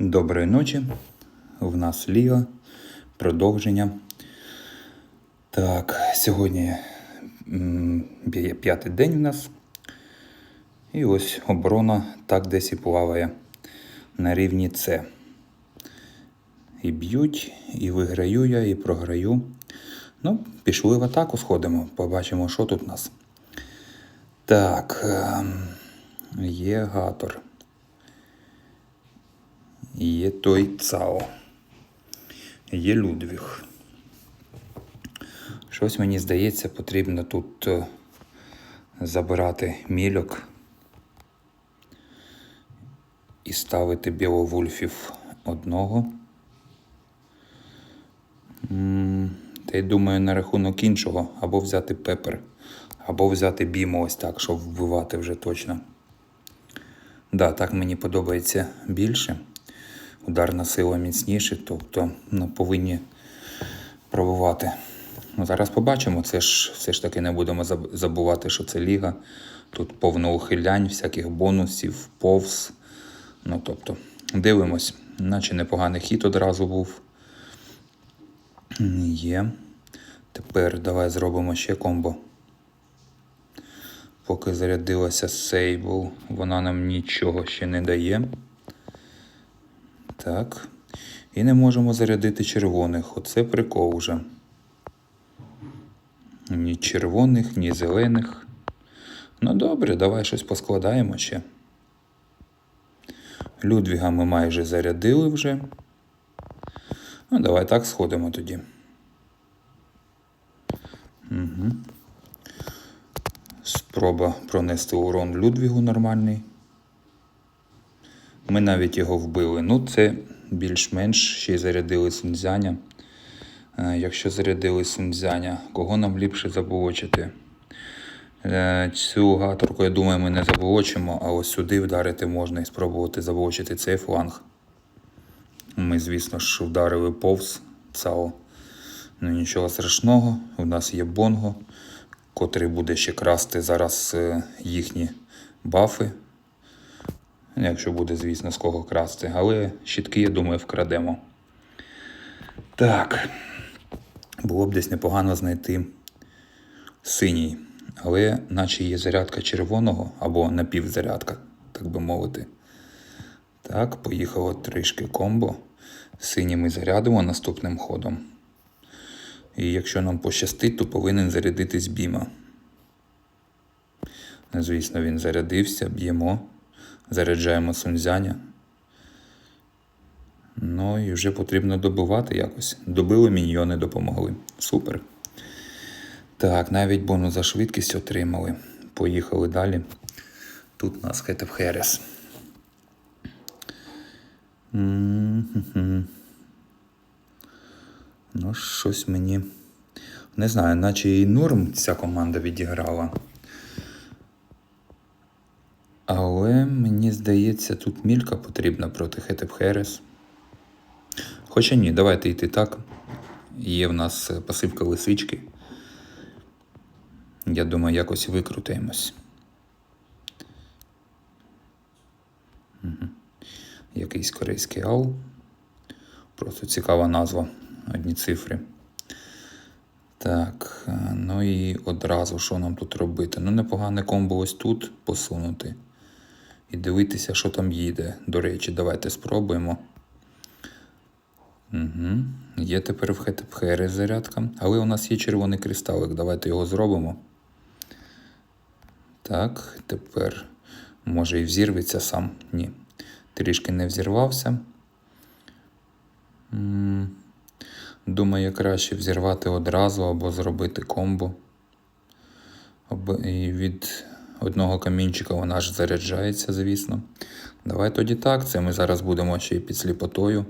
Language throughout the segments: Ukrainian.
Доброї ночі. В нас Ліга. Продовження. Так, сьогодні п'ятий день у нас. І ось оборона так десь і плаває на рівні С. І б'ють, і виграю я, і програю. Ну, пішли в атаку, сходимо, побачимо, що тут у нас. Так, ем, є гатор. Є той ЦАО. Є Людвіг. Щось мені здається, потрібно тут е, забирати мільок і ставити біловульфів одного. Та й думаю на рахунок іншого, або взяти пепер, або взяти біму ось так, щоб вбивати вже точно. Да, так мені подобається більше. Ударна сила міцніше, тобто ну, повинні пробувати. Ну, зараз побачимо. Це ж все ж таки не будемо забувати, що це ліга. Тут повно ухилянь, всяких бонусів, повз. Ну, тобто, дивимось, наче непоганий хід одразу був. Є. Тепер давай зробимо ще комбо. Поки зарядилася Сейбл, вона нам нічого ще не дає. Так. І не можемо зарядити червоних. Оце прикол вже. Ні червоних, ні зелених. Ну добре, давай щось поскладаємо ще. Людвіга ми майже зарядили вже. Ну, давай так сходимо тоді. Угу. Спроба пронести урон Людвігу нормальний. Ми навіть його вбили. Ну, це більш-менш ще й зарядили сунцзяня. Е, Якщо зарядили сунцзяня, кого нам ліпше заблочити? Е, Цю гаторку, я думаю, ми не заблочимо, а ось сюди вдарити можна і спробувати заблочити цей фланг. Ми, звісно ж, вдарили повз ЦАО. Ну нічого страшного, у нас є Бонго, котрий буде ще красти зараз е, їхні бафи. Якщо буде, звісно, з кого красти. Але щитки, я думаю, вкрадемо. Так. Було б десь непогано знайти синій. Але наче є зарядка червоного або напівзарядка, так би мовити. Так, поїхало трішки комбо. Синій ми зарядимо наступним ходом. І якщо нам пощастить, то повинен зарядитись біма. Звісно, він зарядився, б'ємо, заряджаємо сунзяня. Ну і вже потрібно добивати якось. Добили міньйони, допомогли. Супер. Так, навіть бонус за швидкість отримали. Поїхали далі. Тут у нас Хетев Херес. Ну, щось мені. Не знаю, наче і норм ця команда відіграла. Але мені здається, тут мілька потрібна проти Хетеп Херес. Хоча ні, давайте йти так. Є в нас е, пасивка лисички. Я думаю, якось викрутаємось. Якийсь корейський ау. Просто цікава назва, одні цифри. Так, е, ну і одразу що нам тут робити? Ну, непогане комбо ось тут посунути. І дивитися, що там їде. До речі, давайте спробуємо. Угу. Є тепер в Хетепхері зарядка. Але у нас є червоний кристалик. Давайте його зробимо. Так, тепер може і взірветься сам. Ні. Трішки не взірвався. Думаю, краще взірвати одразу або зробити комбо. Від одного камінчика вона ж заряджається, звісно. Давай тоді так. Це ми зараз будемо ще й під сліпотою.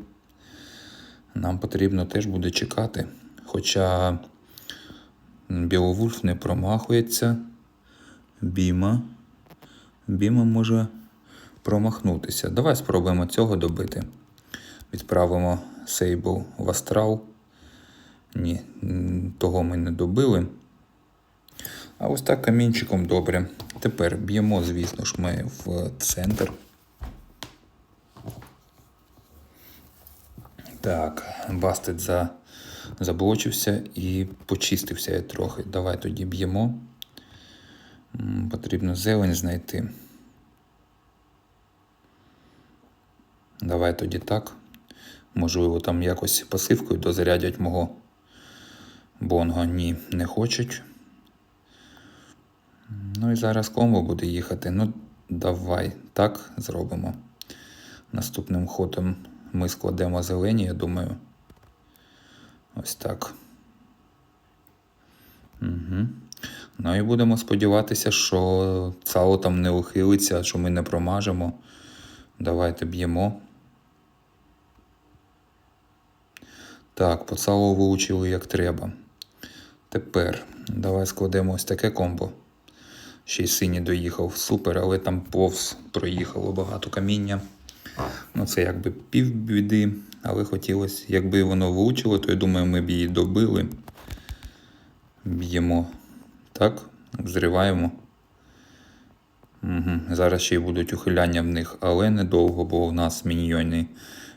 Нам потрібно теж буде чекати. Хоча Біловульф не промахується. Біма. Біма може промахнутися. Давай спробуємо цього добити. Відправимо Сейбл в астрал. Ні, того ми не добили. А ось так камінчиком добре. Тепер б'ємо, звісно ж, ми в центр. Так, бастет за... заблочився і почистився я трохи. Давай тоді б'ємо. Потрібно зелень знайти. Давай тоді так. Можливо, там якось пасивкою дозарядять мого бонго. Ні, не хочуть. Ну і зараз комбо буде їхати. Ну, давай так зробимо. Наступним ходом ми складемо зелені, я думаю. Ось так. Угу. Ну і будемо сподіватися, що цао там не ухилиться, що ми не промажемо. Давайте б'ємо. Так, по цао вилучили як треба. Тепер давай складемо ось таке комбо. Ще й синій доїхав. Супер, але там повз проїхало багато каміння. Ну, це якби півбіди, але хотілося, якби воно влучило, то я думаю, ми б її добили. Б'ємо. Так, зриваємо. Угу. Зараз ще й будуть ухиляння в них, але недовго, бо в нас міньйони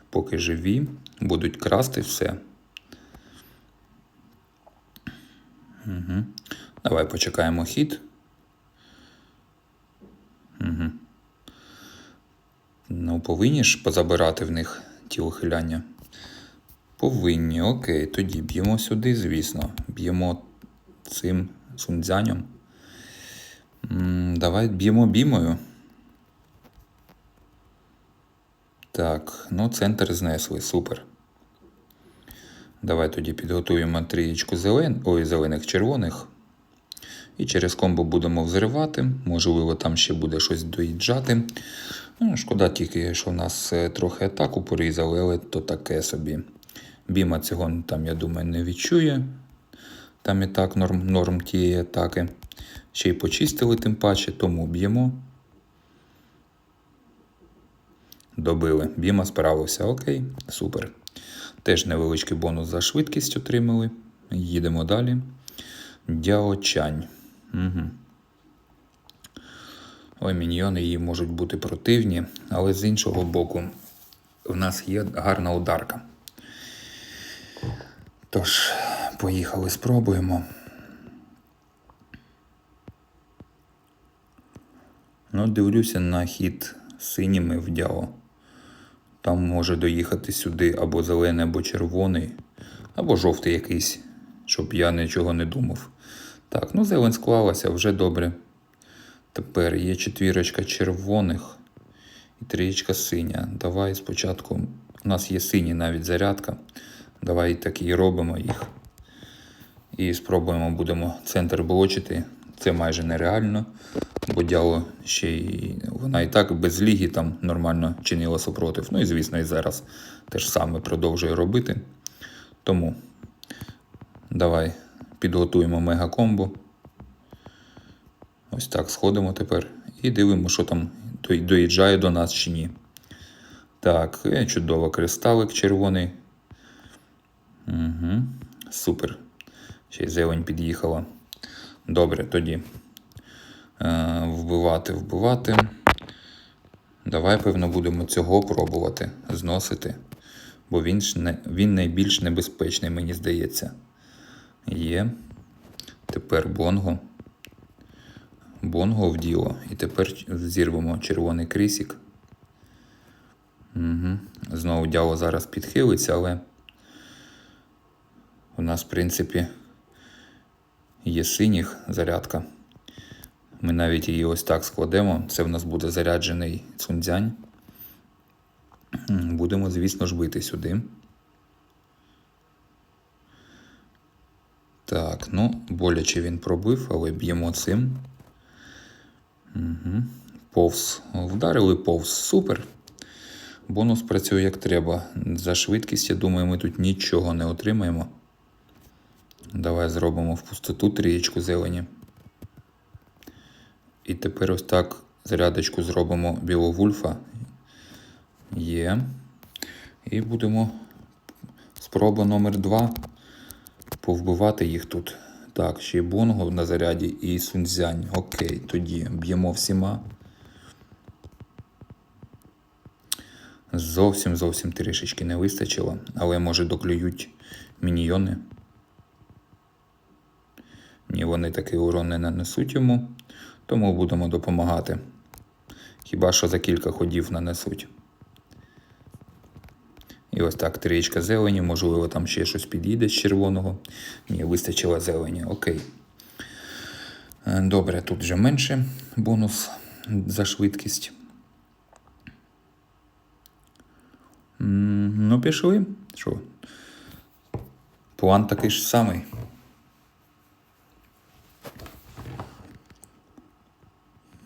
поки живі, будуть красти все. Угу. Давай почекаємо хід. Угу. Ну, повинні ж позабирати в них ті ухиляння. Повинні, окей, тоді б'ємо сюди, звісно. Б'ємо цим сунцзянем. М, Давай б'ємо бімою. Так, ну центр знесли, супер. Давай тоді підготуємо трієчку зелен... Ой, зелених червоних. І через комбо будемо взривати. Можливо, там ще буде щось доїжджати. Ну, шкода тільки, що в нас е, трохи атаку порізали, але то таке собі. Біма цього там, я думаю, не відчує. Там і так норм, норм тієї атаки. Ще й почистили тим паче, тому б'ємо. Добили. Біма справився. Окей, супер. Теж невеличкий бонус за швидкість отримали. Їдемо далі. Дяочань. Угу. Ой, міньйони її можуть бути противні, але з іншого боку, в нас є гарна ударка. Тож, поїхали, спробуємо. Ну, дивлюся на хід синіми в дяо. Там може доїхати сюди або зелений, або червоний, або жовтий якийсь, щоб я нічого не думав. Так, ну зелень склалася вже добре. Тепер є четвірочка червоних і трієчка синя. Давай спочатку. У нас є сині навіть зарядка. Давай так і робимо їх. І спробуємо, будемо центр блочити. Це майже нереально, бо дяло ще й вона і так без ліги там нормально чинила супротив. Ну і звісно, і зараз те ж саме продовжує робити. Тому давай підготуємо мегакомбо. Ось так сходимо тепер і дивимося, що там доїжджає до нас чи ні. Так, е, чудово, кристалик червоний. Угу, супер. Ще й зелень під'їхала. Добре, тоді. Е, вбивати, вбивати. Давай, певно, будемо цього пробувати зносити. Бо він, він найбільш небезпечний, мені здається. Є. Тепер бонго. Бонго в діло. І тепер зірвемо червоний крісік. Угу. Знову дяло зараз підхилиться, але у нас, в принципі, є синіх зарядка. Ми навіть її ось так складемо. Це в нас буде заряджений цунцзянь. М, Будемо, звісно ж, бити сюди. Так, ну, боляче він пробив, але б'ємо цим. Угу. Повз. Вдарили повз. Супер. Бонус працює як треба. За швидкість, я думаю, ми тут нічого не отримаємо. Давай зробимо в пустоту трієчку зелені. І тепер ось так зарядочку зробимо біловульфа. Є. І будемо спроба номер 2 повбивати їх тут. Так, ще й Бонго на заряді і Сунцзянь. Окей, тоді б'ємо всіма. Зовсім зовсім трішечки не вистачило, але може доклюють міньйони. Ні, вони такий урон не нанесуть йому, тому будемо допомагати. Хіба що за кілька ходів нанесуть. І ось так, трієчка зелені, можливо, там ще щось підійде з червоного. Ні, вистачило зелені, окей. Е, Добре, тут вже менше бонус за швидкість. Ну, пішли. Що? План такий ж самий.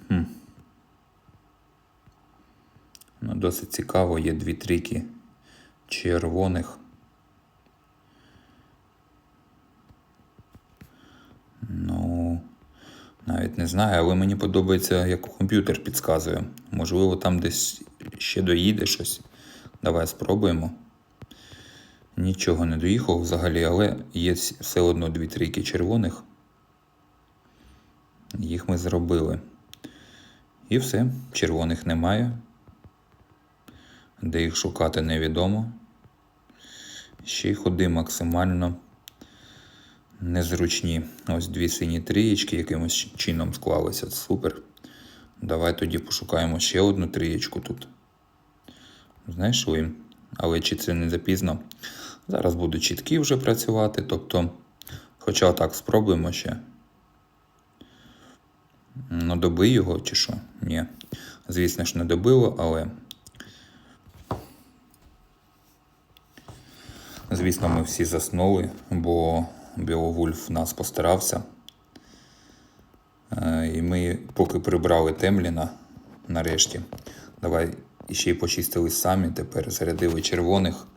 Хм. Ну, досить цікаво, є дві трійки червоних. Ну, навіть не знаю, але мені подобається, як комп'ютер підказує. Можливо, там десь ще доїде щось. Давай спробуємо. Нічого не доїхав взагалі, але є все одно дві трійки червоних. Їх ми зробили. І все, червоних немає. Де їх шукати невідомо. Ще й ходи максимально незручні. Ось дві сині трієчки якимось чином склалися. Супер. Давай тоді пошукаємо ще одну трієчку тут. Знайшли. Але чи це не запізно? Зараз будуть чіткі вже працювати, тобто, хоча так спробуємо ще. Ну, доби його чи що? Ні. Звісно ж, не добило, але. Звісно, ми всі заснули, бо Біовульф нас постарався. Е, І ми поки прибрали Темліна нарешті. Давай іще й почистили самі, тепер зарядили червоних.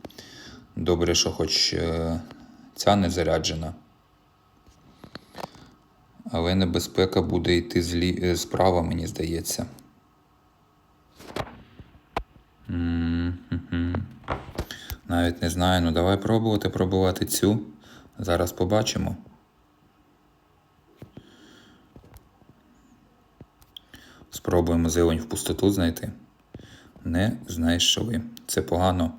Добре, що хоч е, ця не заряджена. Але небезпека буде йти злі... е, справа, мені здається. Навіть не знаю, ну давай пробувати пробувати цю. Зараз побачимо. Спробуємо зелень в пустоту знайти. Не знайшли. Це погано.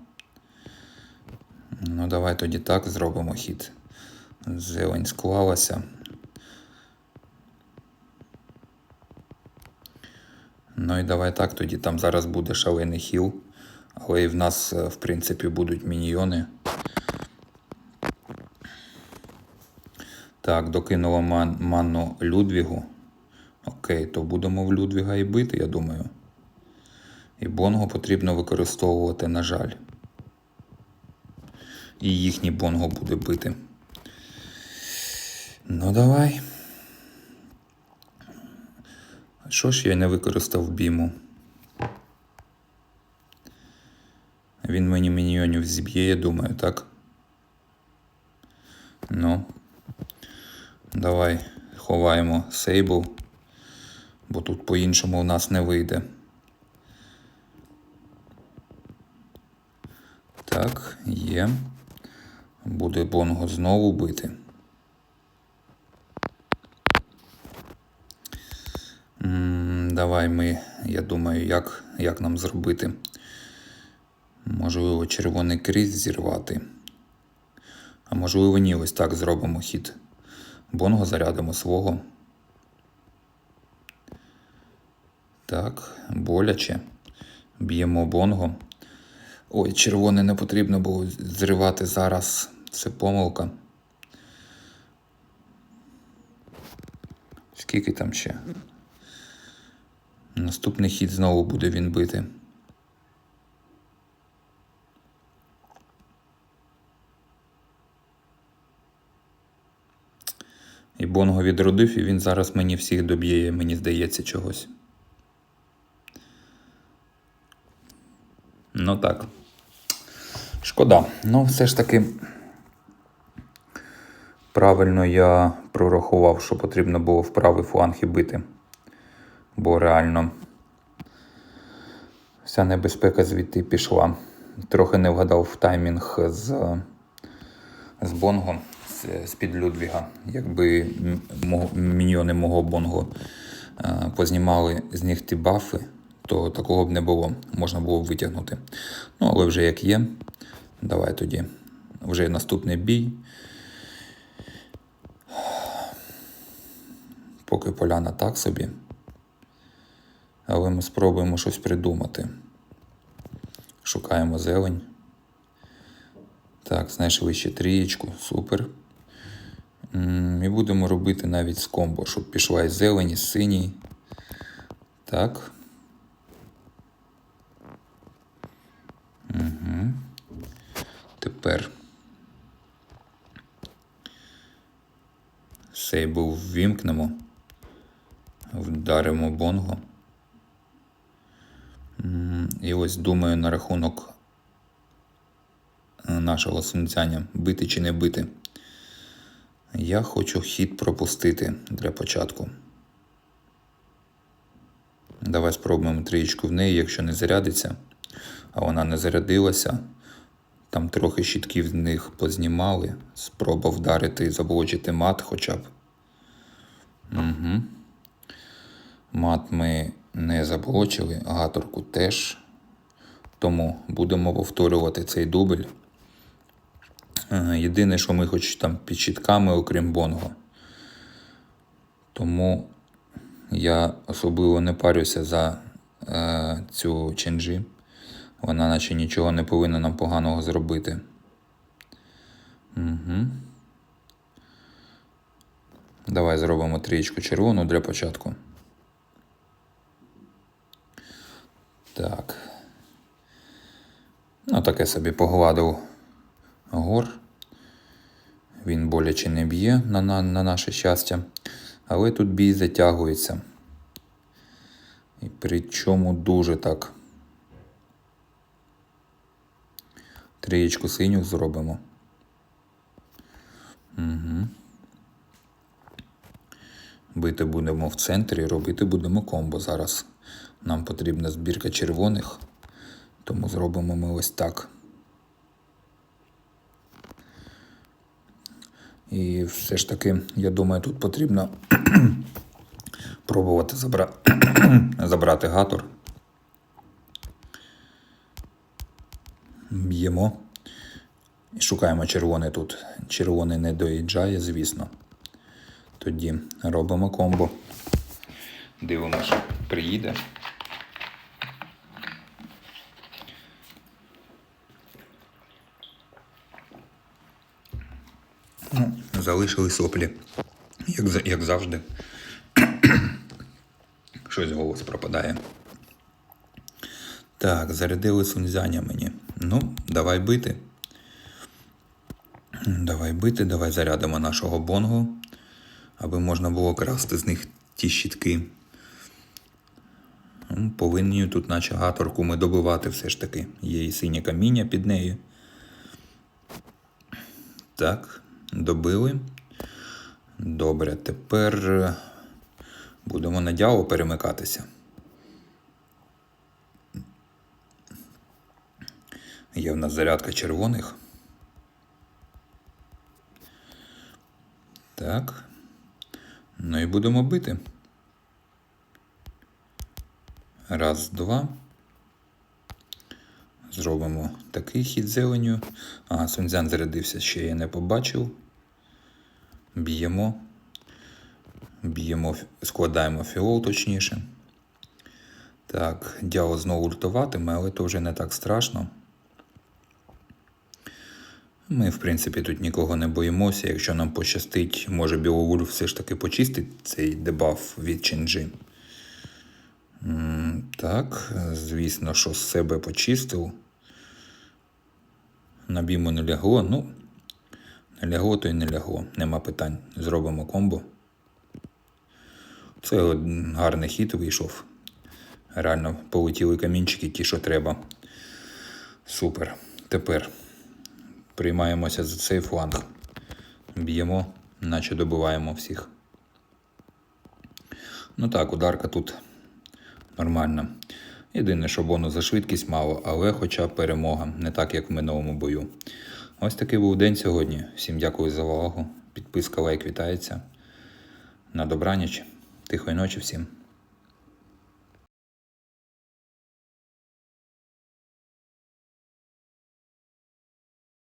Ну, давай тоді так зробимо хід. Зелень склалася. Ну і давай так, тоді там зараз буде шалений хіл. Але і в нас, е, в принципі, будуть міньйони. Так, докинула ман, манну Людвігу. Окей, то будемо в Людвіга і бити, я думаю. І Бонго потрібно використовувати, на жаль. І їхній Бонго буде бити. Ну, давай. Що ж я не використав біму? Він мені міньйонів зіб'є, я думаю, так? Ну. Давай ховаємо сейбл, бо тут по-іншому у нас не вийде. Так, є. Буде Бонго знову бити. Давай ми, я думаю, як, як нам зробити. Можливо, червоний кріс зірвати. А можливо, ні, ось так зробимо хід. Бонго зарядимо свого. Так, боляче. Б'ємо бонго. Ой, червоне не потрібно було зривати зараз. Це помилка. Скільки там ще? Наступний хід знову буде він бити. І Бонго відродив, і він зараз мені всіх доб'є, мені здається, чогось. Ну так. Шкода. Ну, все ж таки. Правильно я прорахував, що потрібно було в правий фланг і бити. Бо реально вся небезпека звідти пішла. Трохи не вгадав в таймінг з, з Бонго, з-під Людвіга. Якби міньйони мого Бонго е, познімали з них бафи, то такого б не було. Можна було б витягнути. Ну, але вже як є. Давай тоді. Вже наступний бій. Поки поляна так собі. Але ми спробуємо щось придумати. Шукаємо зелень. Так, знайшли ще трієчку, супер. І будемо робити навіть з комбо, щоб пішла і зелень, і синій. Так. Угу. Тепер. Сейбл ввімкнемо. Вдаримо бонго. І ось думаю на рахунок нашого сунцяння, бити чи не бити. Я хочу хід пропустити для початку. Давай спробуємо трієчку в неї, якщо не зарядиться, а вона не зарядилася. Там трохи щитків з них познімали. Спроба вдарити і заблочити мат хоча б. Угу. Мат ми не заблочили, гаторку теж. Тому будемо повторювати цей дубль. Е, Єдине, що ми хоч там під щитками, окрім бонго. Тому я особливо не парюся за е, цю ченджі. Вона наче нічого не повинна нам поганого зробити. Угу. Давай зробимо трієчку червону для початку. Так. Ну, таке собі погладив гор. Він боляче не б'є на, на, на наше щастя. Але тут бій затягується. І причому дуже так. Трієчку синю зробимо. Угу. Бити будемо в центрі, робити будемо комбо зараз. Нам потрібна збірка червоних, тому зробимо ми ось так. І все ж таки, я думаю, тут потрібно пробувати забра... забрати гатор. Б'ємо. І шукаємо червоний тут. Червоний не доїжджає, звісно. Тоді робимо комбо. Дивимося, приїде. Ну, залишили соплі. Як, як завжди. Щось голос пропадає. Так, зарядили сунзяня мені. Ну, давай бити. Давай бити, давай зарядимо нашого бонгу, аби можна було красти з них ті щітки. Ну, Повинні тут, наче гаторку, ми добивати все ж таки. Є і синє каміння під нею. Так, добили. Добре, тепер е, будемо на дяву перемикатися. Є в нас зарядка червоних. Так. Ну і будемо бити. Раз, два. Зробимо такий хід зеленю. Ага, Сунцзян зарядився, ще я не побачив. Б'ємо. Б'ємо, складаємо фіол точніше. Так, дяо знову ультуватиме, але то вже не так страшно. Ми, в принципі, тут нікого не боїмося. Якщо нам пощастить, може Біловульф все ж таки почистить цей дебаф від Ченджі. Так, звісно, що з себе почистив. На біму не лягло. Ну, лягло, то й не лягло. Нема питань. Зробимо комбо. Це гарний хід вийшов. Реально полетіли камінчики, ті, що треба. Супер. Тепер приймаємося за цей фланг. Б'ємо, наче добиваємо всіх. Ну так, ударка тут нормальна. Єдине, що бонус за швидкість мало, але хоча перемога, не так як в минулому бою. Ось такий був день сьогодні. Всім дякую за увагу. Підписка, лайк вітається. На добраніч. Тихої ночі всім.